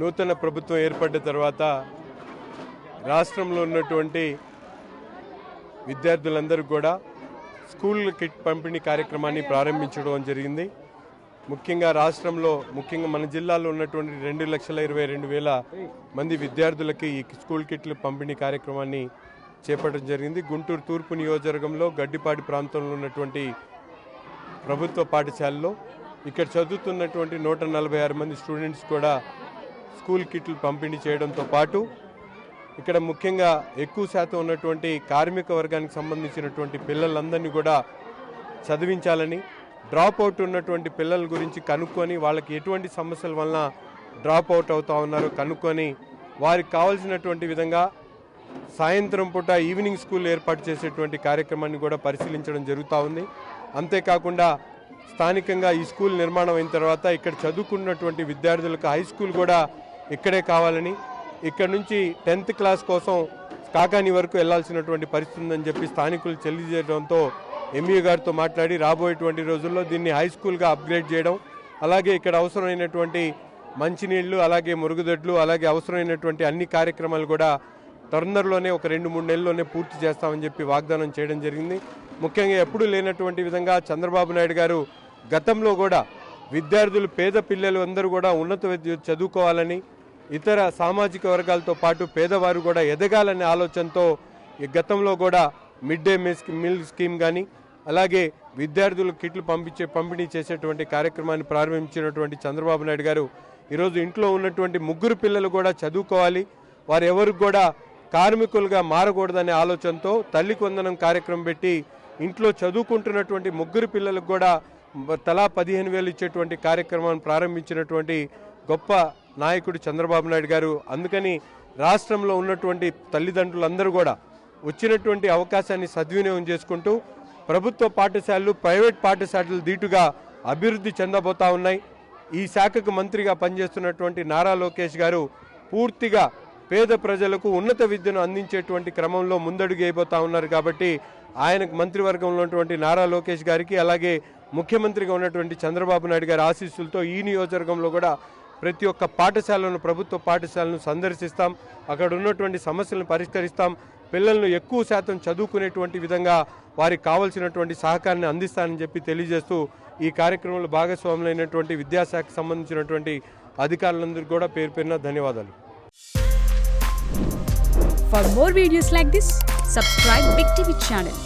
నూతన ప్రభుత్వం ఏర్పడ్డ తర్వాత రాష్ట్రంలో ఉన్నటువంటి విద్యార్థులందరూ కూడా స్కూల్ కిట్ పంపిణీ కార్యక్రమాన్ని ప్రారంభించడం జరిగింది. ముఖ్యంగా రాష్ట్రంలో ముఖ్యంగా మన జిల్లాలో ఉన్నటువంటి రెండు లక్షల ఇరవై రెండు వేల మంది విద్యార్థులకి ఈ స్కూల్ కిట్లు పంపిణీ కార్యక్రమాన్ని చేపట్టడం జరిగింది. గుంటూరు తూర్పు నియోజకవర్గంలో గడ్డిపాటి ప్రాంతంలో ఉన్నటువంటి ప్రభుత్వ పాఠశాలలో ఇక్కడ చదువుతున్నటువంటి నూట నలభై ఆరు మంది స్టూడెంట్స్ కూడా స్కూల్ కిట్లు పంపిణీ చేయడంతో పాటు ఇక్కడ ముఖ్యంగా ఎక్కువ శాతం ఉన్నటువంటి కార్మిక వర్గానికి సంబంధించినటువంటి పిల్లలందరినీ కూడా చదివించాలని డ్రాప్ అవుట్ ఉన్నటువంటి పిల్లల గురించి కనుక్కొని వాళ్ళకి ఎటువంటి సమస్యల వలన డ్రాప్ అవుట్ అవుతా ఉన్నారో కనుక్కొని వారికి కావాల్సినటువంటి విధంగా సాయంత్రం పూట ఈవినింగ్ స్కూల్ ఏర్పాటు చేసేటువంటి కార్యక్రమాన్ని కూడా పరిశీలించడం జరుగుతూ ఉంది. అంతేకాకుండా స్థానికంగా ఈ స్కూల్ నిర్మాణం అయిన తర్వాత ఇక్కడ చదువుకున్నటువంటి విద్యార్థులకు హై స్కూల్ కూడా ఇక్కడే కావాలని ఇక్కడ నుంచి టెన్త్ క్లాస్ కోసం కాకాని వరకు వెళ్ళాల్సినటువంటి పరిస్థితి ఉందని చెప్పి స్థానికులు తెలియజేయడంతో ఎంఈ గారితో మాట్లాడి రాబోయేటువంటి రోజుల్లో దీన్ని హై స్కూల్గా అప్గ్రేడ్ చేయడం అలాగే ఇక్కడ అవసరమైనటువంటి మంచినీళ్ళు అలాగే మురుగుదొడ్లు అలాగే అవసరమైనటువంటి అన్ని కార్యక్రమాలు కూడా తొందరలోనే ఒక రెండు మూడు నెలల్లోనే పూర్తి చేస్తామని చెప్పి వాగ్దానం చేయడం జరిగింది. ముఖ్యంగా ఎప్పుడూ లేనటువంటి విధంగా చంద్రబాబు నాయుడు గారు గతంలో కూడా విద్యార్థులు పేద పిల్లలు అందరూ కూడా ఉన్నత విద్య చదువుకోవాలని ఇతర సామాజిక వర్గాలతో పాటు పేదవారు కూడా ఎదగాలనే ఆలోచనతో ఈ గతంలో కూడా మిడ్ డే మీల్ స్కీమ్ కానీ అలాగే విద్యార్థులకు కిట్లు పంపించే పంపిణీ చేసేటువంటి కార్యక్రమాన్ని ప్రారంభించినటువంటి చంద్రబాబు నాయుడు గారు ఈరోజు ఇంట్లో ఉన్నటువంటి ముగ్గురు పిల్లలు కూడా చదువుకోవాలి. వారు కూడా కార్మికులుగా మారకూడదనే ఆలోచనతో తల్లి వందనం కార్యక్రమం పెట్టి ఇంట్లో చదువుకుంటున్నటువంటి ముగ్గురు పిల్లలకు కూడా తలా పదిహేను వేలు ఇచ్చేటువంటి కార్యక్రమాన్ని ప్రారంభించినటువంటి గొప్ప నాయకుడు చంద్రబాబు నాయుడు గారు అందుకని రాష్ట్రంలో ఉన్నటువంటి తల్లిదండ్రులందరూ కూడా వచ్చినటువంటి అవకాశాన్ని సద్వినియోగం చేసుకుంటూ ప్రభుత్వ పాఠశాలలు ప్రైవేట్ పాఠశాలలు దీటుగా అభివృద్ధి చెందబోతా ఉన్నాయి. ఈ శాఖకు మంత్రిగా పనిచేస్తున్నటువంటి నారా లోకేష్ గారు పూర్తిగా పేద ప్రజలకు ఉన్నత విద్యను అందించేటువంటి క్రమంలో ముందడుగేయబోతా ఉన్నారు కాబట్టి ఆయనకు మంత్రివర్గంలో ఉన్నటువంటి నారా లోకేష్ గారికి అలాగే ముఖ్యమంత్రిగా ఉన్నటువంటి చంద్రబాబు నాయుడు గారి ఆశీస్సులతో ఈ నియోజకవర్గంలో కూడా ప్రతి ఒక్క పాఠశాలను ప్రభుత్వ పాఠశాలను సందర్శిస్తాం. అక్కడ ఉన్నటువంటి సమస్యలను పరిష్కరిస్తాం. పిల్లలను ఎక్కువ శాతం చదువుకునేటువంటి విధంగా వారికి కావాల్సినటువంటి సహకారాన్ని అందిస్తానని చెప్పి తెలియజేస్తూ ఈ కార్యక్రమంలో భాగస్వాములైనటువంటి విద్యాశాఖకు సంబంధించినటువంటి అధికారులందరికీ కూడా పేరు పేరున ధన్యవాదాలు. For more videos like this subscribe big TV channel